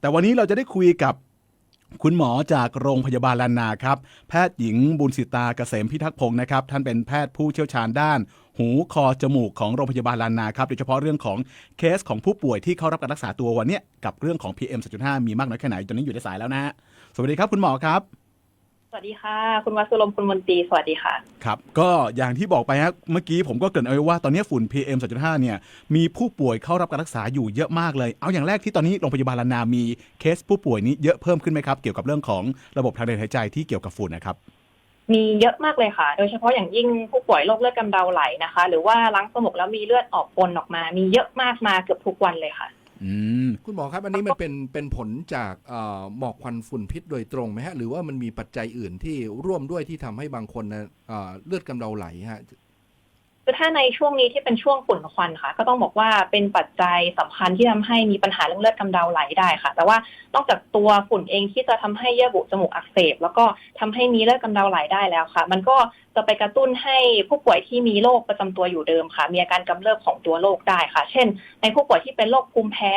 แต่วันนี้เราจะได้คุยกับคุณหมอจากโรงพยาบาลลานาครับ แพทย์หญิงบุญสิตาเกษมพิทักษ์พงศ์นะครับ ท่านเป็นแพทย์ผู้เชี่ยวชาญด้าน หูคอจมูกของโรงพยาบาลลานาครับโดยเฉพาะเรื่องของเคสของผู้ป่วยที่เข้ารับการรักษาตัววันนี้กับเรื่องของ PM 2.5 มีมากน้อยแค่ไหนตอนนี้อยู่ในสายแล้วนะสวัสดีครับคุณหมอครับ สวัสดีค่ะ คุณวัสุรมคุณมนตรีสวัสดีค่ะ ครับ ก็อย่างที่บอกไปฮะเมื่อกี้ผมก็เกริ่นเอาไว้ว่าตอนนี้ฝุ่น PM 2.5เนี่ยมีผู้ป่วยเข้ารับการรักษาอยู่เยอะมากเลย เอาอย่างแรกที่ตอนนี้โรงพยาบาลลานามีเคสผู้ป่วยนี้เยอะเพิ่มขึ้นไหมครับ เกี่ยวกับเรื่องของระบบทางเดินหายใจที่เกี่ยวกับฝุ่นนะครับ มีเยอะมากเลยค่ะ โดยเฉพาะอย่างยิ่งผู้ป่วยโรคเลือดกำเดาไหลนะคะ หรือว่าล้างสมองแล้วมีเลือดออกปนออกมา มีเยอะมากมาเกือบทุกวันเลยค่ะ อืม คุณหมอครับ อันนี้มันเป็นเป็นผลจากเอ่อหมอกควันฝุ่นพิษโดยตรงไหมฮะ หรือว่ามันมีปัจจัยอื่นที่ร่วมด้วยที่ทำให้บางคนนะเอ่อเลือดกำเดาไหลฮะ คือถ้าในช่วงนี้ที่เป็นช่วงฝุ่นควันค่ะ ก็ต้องบอกว่าเป็นปัจจัยสำคัญที่ทำให้มีปัญหาเรื่องเลือดกำเดาไหลได้ค่ะ แต่ว่านอกจากตัวฝุ่นเองที่จะทำให้เยื่อบุจมูกอักเสบ แล้วก็ทำให้มีเลือดกำเดาไหลได้แล้วค่ะ มันก็จะไปกระตุ้นให้ผู้ป่วยที่มีโรคประจำตัวอยู่เดิมค่ะ มีอาการกำเริบของตัวโรคได้ค่ะ เช่น ในผู้ป่วยที่เป็นโรคภูมิแพ้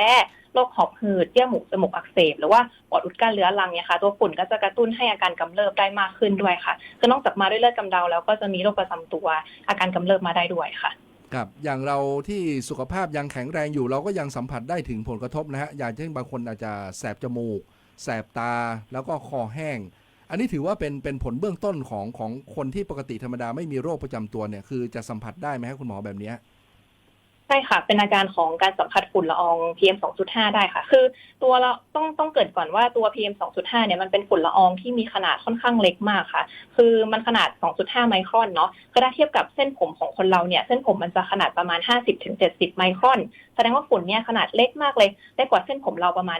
โรคหอบหืดเยื่อหมูจมูกอักเสบ หรือว่าปอดอุดกั้นเรื้อรังเนี่ยค่ะ ตัวฝุ่นก็จะกระตุ้นให้อาการกำเริบได้มากขึ้นด้วยค่ะ คือนอกจากมาด้วยเลือดกำเดาแล้วก็จะมีโรคประจำตัวอาการกำเริบมาได้ด้วยค่ะครับอย่างเราที่สุขภาพยังแข็งแรงอยู่ เราก็ยังสัมผัสได้ถึงผลกระทบนะฮะอย่างเช่นบางคนอาจจะแสบจมูก แสบตาแล้วก็คอแห้ง อันนี้ถือว่าเป็นเป็นผลเบื้องต้นของของคนที่ปกติธรรมดาไม่มีโรคประจำตัวเนี่ยคือจะสัมผัสได้ไหมครับคุณหมอแบบเนี้ย ช่ค่ะ เป็นอาการของการสัมผัสฝุ่นละออง PM 2.5 ได้ค่ะ คือตัวเราต้องต้องเกิดก่อนว่าตัว PM 2.5 เนี่ยมันเป็นฝุ่นละอองที่มีขนาดค่อนข้างเล็กมากค่ะ คือมันขนาด 2.5 ไมครอนเนาะก็ถ้เทียบกับเส้นผมของคนเราเนี่ย เส้นผมมันจะขนาดประมาณ 50-70 ไมครอน แสดงว่าฝุ่นเนี่ยขนาดเล็กมากเลยเล็กกว่าเส้นผมเราประมาณ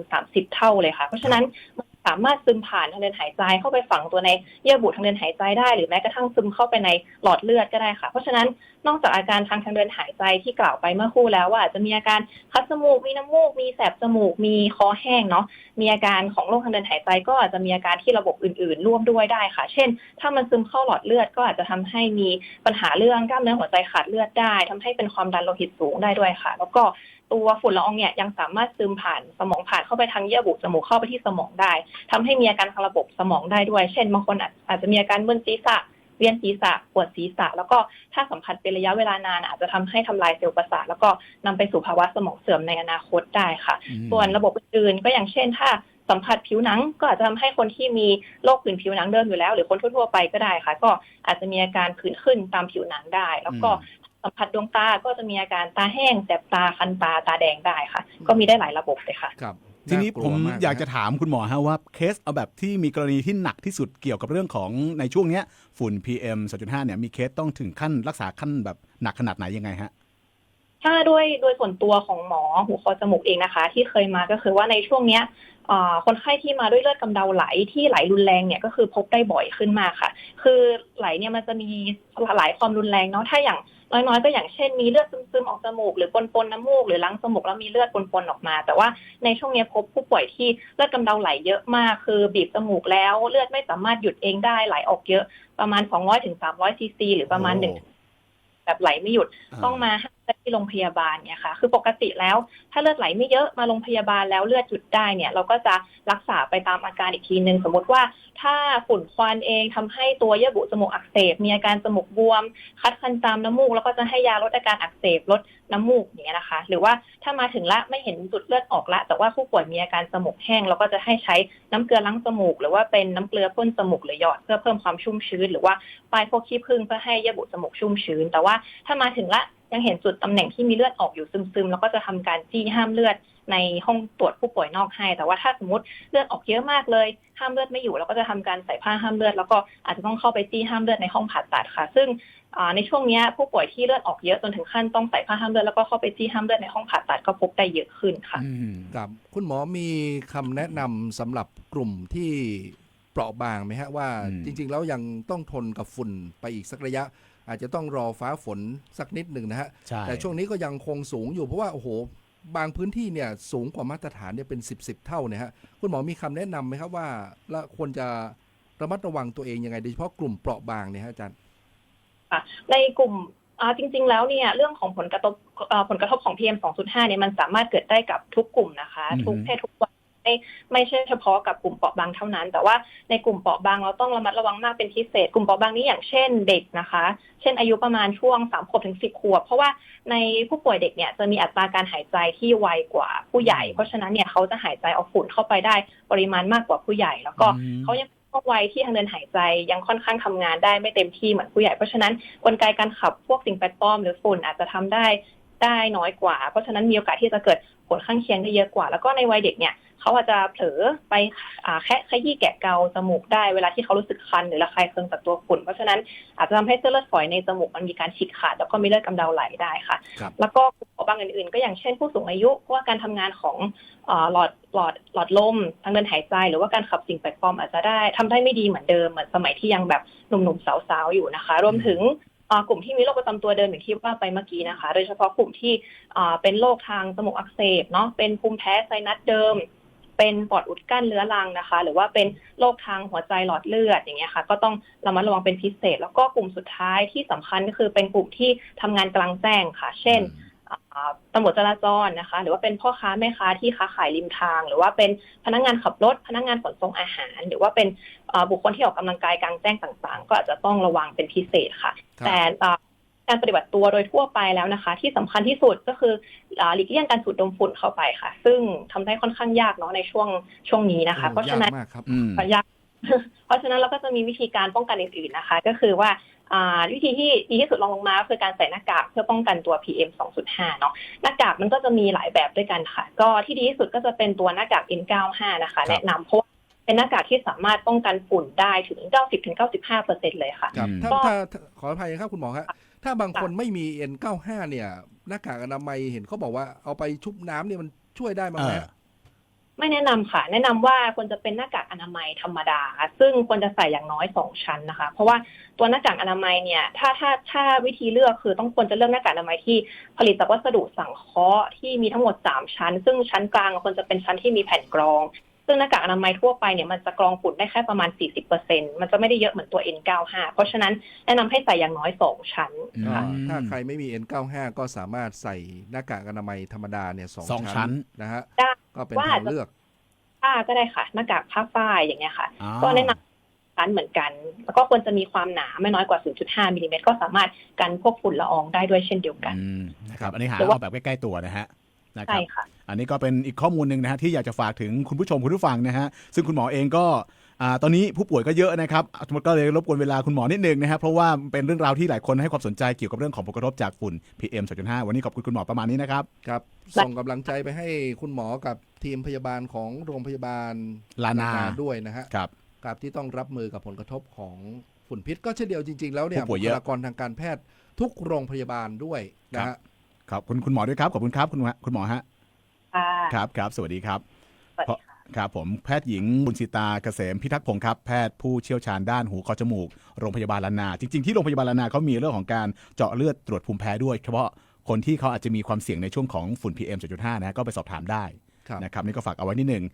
20-30 เท่าเลยค่ะ เพราะฉะนั้นมัน สามารถซึมผ่านทางเดินหายใจเข้าไปฝังตัวในเยื่อบุทางเดินหายใจได้หรือแม้กระทั่งซึมเข้าไปในหลอดเลือดก็ได้ค่ะ เพราะฉะนั้นนอกจากอาการทางทางเดินหายใจที่กล่าวไปเมื่อครู่แล้วว่าอาจจะมีอาการคัดจมูกมีน้ำมูกมีแสบจมูกมีคอแห้งเนาะมีอาการของโรคทางเดินหายใจก็อาจจะมีอาการที่ระบบอื่น ๆ ร่วมด้วยได้ค่ะ เช่น ถ้ามันซึมเข้าหลอดเลือดก็อาจจะทำให้มีปัญหาเรื่องกล้ามเนื้อหัวใจขาดเลือดได้ทำให้เป็นความดันโลหิตสูงได้ด้วยค่ะ แล้วก็ ตัวฝุ่นละอองเนี่ยยังสามารถซึมผ่านสมองผ่านเข้าไปทางเยื่อบุจมูกเข้าไปที่สมองได้ทำให้มีอาการทางระบบสมองได้ด้วย เช่นบางคนอาจอาจจะมีอาการมึนศีรษะเวียนศีรษะปวดศีรษะ แล้วก็ถ้าสัมผัสเป็นระยะเวลานาน อาจจะทำให้ทำลายเซลล์ประสาทแล้วก็นำไปสู่ภาวะสมองเสื่อมในอนาคตได้ค่ะอืมส่วนระบบอื่นๆก็อย่างเช่น ถ้าสัมผัสผิวหนังก็อาจจะทำให้คนที่มีโรคผื่นผิวหนังเดิมอยู่แล้ว หรือคนทั่วๆไปก็ได้ค่ะ ก็อาจจะมีอาการผื่นขึ้นตามผิวหนังได้ แล้วก็ สัมผัสดวงตาก็จะมีอาการตาแห้งแสบตาคันตาตาแดงได้ค่ะ ก็มีได้หลายระบบเลยค่ะครับทีนี้ากลัผวมมอยากจะนฮถามคุณหมอฮะว่าเคสเอาแบบที่มีกรณีที่หนักที่สุดเกี่ยวกับเรื่องของในช่วงเนี้ยฝุ่น PM 2.5เนี่ยมีเคสต้องถึงขั้นรักษาขั้นแบบหนักขนาดไหนยังไงฮะถ้าด้วยโดยส่วนตัวของหมอหูคอจมูกเองนะคะ ที่เคยมาก็คือว่าในช่วงเนี้ยเอ่อคนไข้ที่มาด้วยเลือดกำเดาไหลที่ไหลรุนแรงเนี่ยก็คือพบได้บ่อยขึ้นมากค่ะ คือไหลเนี่ยมันจะมีหลายความรุนแรงเนาะถ้าอย่าง น้อยๆ ก็อย่างเช่นมีเลือดซึมๆออกจมูกหรือปนๆน้ำมูกหรือล้างจมูกแล้วมีเลือดปนๆออกมา แต่ว่าในช่วงเนี้ยพบผู้ป่วยที่เลือดกำเดาไหลเยอะมาก คือบีบจมูกแล้วเลือดไม่สามารถหยุดเองได้ไหลออกเยอะประมาณ 200-300ถึง300ซีซีหรือประมาณหนึ่งแบบไหลไม่หยุดต้องมาให้ ที่โรงพยาบาลเนี่ยค่ะ คือปกติแล้ว ถ้าเลือดไหลไม่เยอะมาโรงพยาบาลแล้วเลือดหยุดได้เนี่ย เราก็จะรักษาไปตามอาการอีกทีหนึ่งสมมติว่า ถ้าฝุ่นควันเองทำให้ตัวเยื่อบุจมูกอักเสบ มีอาการจมูกบวม คัดคันตามน้ำมูก แล้วก็จะให้ยาลดอาการอักเสบลดน้ำมูกอย่างเงี้ยนะคะ หรือว่าถ้ามาถึงละไม่เห็นจุดเลือดออกละ แต่ว่าผู้ป่วยมีอาการจมูกแห้งเราก็จะให้ใช้น้ำเกลือล้างจมูก หรือว่าเป็นน้ำเกลือพ่นจมูกหรือหยอดเพื่อเพิ่มความชุ่มชื้น หรือว่าป้ายพวกขี้ผึ้งเพื่อให้เยื่อบุจมูกชุ่มชื้น แต่ว่าถ้ามาถึงละ ยังเห็นจุดตำแหน่งที่มีเลือดออกอยู่ซึมๆ แล้วก็จะทำการจี้ห้ามเลือดในห้องตรวจผู้ป่วยนอกให้ แต่ว่าถ้าสมมติเลือดออกเยอะมากเลย ห้ามเลือดไม่อยู่เราก็จะทำการใส่ผ้าห้ามเลือด แล้วก็อาจจะต้องเข้าไปจี้ห้ามเลือดในห้องผ่าตัดค่ะ ซึ่งในช่วงนี้ผู้ป่วยที่เลือดออกเยอะจนถึงขั้นต้องใส่ผ้าห้ามเลือดแล้วก็เข้าไปจี้ห้ามเลือดในห้องผ่าตัดก็พบได้เยอะขึ้นค่ะครับคุณหมอมีคำแนะนำสำหรับกลุ่มที่ ปราะบางไหมฮะว่าอืมจริง ๆ แล้วยังต้องทนกับฝุ่นไปอีกสักระยะ อาจจะต้องรอฟ้าฝนสักนิดหนึ่งนะฮะใช่แต่ช่วงนี้ก็ยังคงสูงอยู่เพราะว่าโอ้โหบางพื้นที่เนี่ยสูงกว่ามาตรฐานเนี่ยเป็น 10บสเท่าเนี่ยฮะคุณหมอมีคำแนะนำไหมครับว่าละควรจะระมัดระวังตัวเองยังไงโดยเฉพาะกลุ่มเปราะบางเนี่ยฮะอาจารย์ค่ะในกลุ่มอ่าจริง ๆ แล้วเนี่ยเรื่องของผลกระทบอ่าผลกระทบของ PM 2.5เนี่ยมันสามารถเกิดได้กับทุกกลุ่มนะคะอือฮึทุกเพศทุกวัย ไม่ไม่ใช่เฉพาะกับกลุ่มเปราะบางเท่านั้น แต่ว่าในกลุ่มเปราะบางเราต้องระมัดระวังมากเป็นพิเศษ กลุ่มเปราะบางนี้อย่างเช่นเด็กนะคะ เช่นอายุประมาณช่วง3ขวบถึง10ขวบ เพราะว่าในผู้ป่วยเด็กเนี่ยจะมีอัตราการหายใจที่ไวกว่าผู้ใหญ่ เพราะฉะนั้นเนี่ยเขาจะหายใจเอาฝุ่นเข้าไปได้ปริมาณมากกว่าผู้ใหญ่ แล้วก็อืมเขายังช่วงวัยที่ทางเดินหายใจยังค่อนข้างทำงานได้ไม่เต็มที่เหมือนผู้ใหญ่ เพราะฉะนั้นกลไกการขับพวกสิ่งแปลกปลอมหรือฝุ่นอาจจะทำได้ ได้น้อยกว่า เพราะฉะนั้นมีโอกาสที่จะเกิดผลข้างเคียงได้เยอะกว่า แล้วก็ในวัยเด็กเนี่ยเขาอาจจะเผลอไปอ่าแค่ขยี้แกะเกาจมูกได้เวลาที่เขารู้สึกคันหรือระคายเคืองจากตัวฝุ่น เพราะฉะนั้นอาจจะทำให้เส้นเลือดฝอยในจมูกมันมีการฉีกขาดแล้วก็มีเลือดกำเดาไหลได้ค่ะครับแล้วก็กลุ่มเปราะบางอื่นๆ ก็อย่างเช่นผู้สูงอายุเพราะว่าการทำงานของเอ่อหลอดหลอดหลอดลมทางเดินหายใจ หรือว่าการขับสิ่งแปลกปลอมอาจจะได้ทำได้ไม่ดีเหมือนเดิมเหมือนสมัยที่ยังแบบหนุ่มๆสาวๆอยู่นะคะ รวมถึงเอ่อ กลุ่มที่มีโรคประจำตัวเดิมอย่างที่ว่าไปเมื่อกี้นะคะ โดยเฉพาะกลุ่มที่เป็นโรคทางจมูกอักเสบเนาะเป็นภูมิแพ้ไซนัสเดิม เป็นปอดอุดกั้นเรื้อรังนะคะ หรือว่าเป็นโรคทางหัวใจหลอดเลือดอย่างเงี้ยค่ะ ก็ต้องระมัดระวังเป็นพิเศษ แล้วก็กลุ่มสุดท้ายที่สำคัญก็คือเป็นกลุ่มที่ทำงานกลางแจ้งค่ะ เช่น ตำรวจจราจรนะคะ หรือว่าเป็นพ่อค้าแม่ค้าที่ค้าขายริมทาง หรือว่าเป็นพนักงานขับรถ พนักงานขนส่งอาหาร หรือว่าเป็นอ่าบุคคลที่ออกกำลังกายกลางแจ้งต่างๆ ก็อาจจะต้องระวังเป็นพิเศษค่ะครับแต่อ่าการปฏิบัติตัวโดยทั่วไปแล้วนะคะ ที่สำคัญที่สุดก็คืออ่าหลีกเลี่ยงการสูดดมฝุ่นเข้าไปค่ะ ซึ่งทำได้ค่อนข้างยากเนาะในช่วงช่วงนี้นะคะโอ้เพราะฉะนั้นยากมากครับอืมยากเพราะฉะนั้นเราก็จะมีวิธีการป้องกันอื่นๆนะคะ ก็คือว่าอ่า วิธีที่ดีที่สุดรองลงมาก็คือการใส่หน้ากากเพื่อป้องกันตัว PM 2.5 เนาะหน้ากากมันก็จะมีหลายแบบด้วยกันค่ะ ก็ที่ดีที่สุดก็จะเป็นตัวหน้ากาก N95 นะคะครับแนะนำเพราะว่าเป็นหน้ากากที่สามารถป้องกันฝุ่นได้ถึง 90-95เปอร์เซ็นเลยค่ะครับอืมถ้าก็ถ้าถ้าขออภัยครับคุณหมอครับถ้าบางคนไม่มี N95 เนี่ย หน้ากากอนามัยเห็นเขาบอกว่าเอาไปชุบน้ำเนี่ยมันช่วยได้ไหมเออฮะ ไม่แนะนำค่ะ แนะนำว่าควรจะเป็นหน้ากากอนามัยธรรมดา ซึ่งควรจะใส่อย่างน้อยสองชั้นนะคะ เพราะว่าตัวหน้ากากอนามัยเนี่ย ถ้าถ้าถ้าวิธีเลือกคือต้องควรจะเลือกหน้ากากอนามัยที่ผลิตจากวัสดุสังเคราะห์ที่มีทั้งหมดสามชั้น ซึ่งชั้นกลางควรจะเป็นชั้นที่มีแผ่นกรอง ซึ่งหน้ากากอนามัยทั่วไปเนี่ยมันจะกรองฝุ่นได้แค่ประมาณ 40%มันจะไม่ได้เยอะเหมือนตัว N95 เพราะฉะนั้นแนะนำให้ใส่อย่างน้อยสองชั้นอืมค่ะถ้าใครไม่มี N95 ก็สามารถใส่หน้ากากอนามัยธรรมดาเนี่ยสองสองชั้นนะฮะได้ ก็เป็นว่าทางเลือกผ้าก็ได้ค่ะหน้ากากผ้าฝ้ายอย่างเงี้ยค่ะอ๋อก็แนะนำชั้นเหมือนกัน แล้วก็ควรจะมีความหนาไม่น้อยกว่า 0.5มิลลิเมตรก็สามารถกันพวกฝุ่นละอองได้ด้วยเช่นเดียวกันอืมนะครับ อันนี้หาหรือว่าเอาแบบใกล้ๆตัวนะฮะนะคใช่รับค่ะ อันนี้ก็เป็นอีกข้อมูลหนึ่งนะฮะที่อยากจะฝากถึงคุณผู้ชมคุณผู้ฟังนะฮะซึ่งคุณหมอเองก็อ่า ตอนนี้ผู้ป่วยก็เยอะนะครับก็เลยรบกวนเวลาคุณหมอนิดนึงนะครับเพราะว่าเป็นเรื่องราวที่หลายคนให้ความสนใจเกี่ยวกับเรื่องของผลกระทบจากฝุ่น PM 2.5 วันนี้ขอบคุณคุณหมอประมาณนี้นะครับครับและส่งกำลังใจไปให้คุณหมอกับทีมพยาบาลของโรงพยาบาลลานาด้วยนะฮะครับกับที่ต้องรับมือกับผลกระทบของฝุ่นพิษก็เช่นเดียวจริง ๆ แล้วเนี่ยผู้ป่วยบุเยคอะลากรทางการแพทย์ทุกโรงพยาบาลด้วยนะฮะขอบคุณคุณหมอด้วยครับขอบคุณครับคุณคุณหมอฮะค่ะครับครับสวัสดีครับสวัสดี ค่ะครับผมแพทย์หญิงบุญสิตาเกษมพิทักษ์พงศ์ครับ แพทย์ผู้เชี่ยวชาญด้านหูคอจมูก โรงพยาบาลลานา จริง ๆ ที่โรงพยาบาลลานาเขามีเรื่องของการเจาะเลือดตรวจภูมิแพ้ด้วย เฉพาะคนที่เขาอาจจะมีความเสี่ยงในช่วงของฝุ่น PM 2.5นะก็ไปสอบถามได้ครับนะครับนี่ก็ฝากเอาไว้นิดหนึ่ง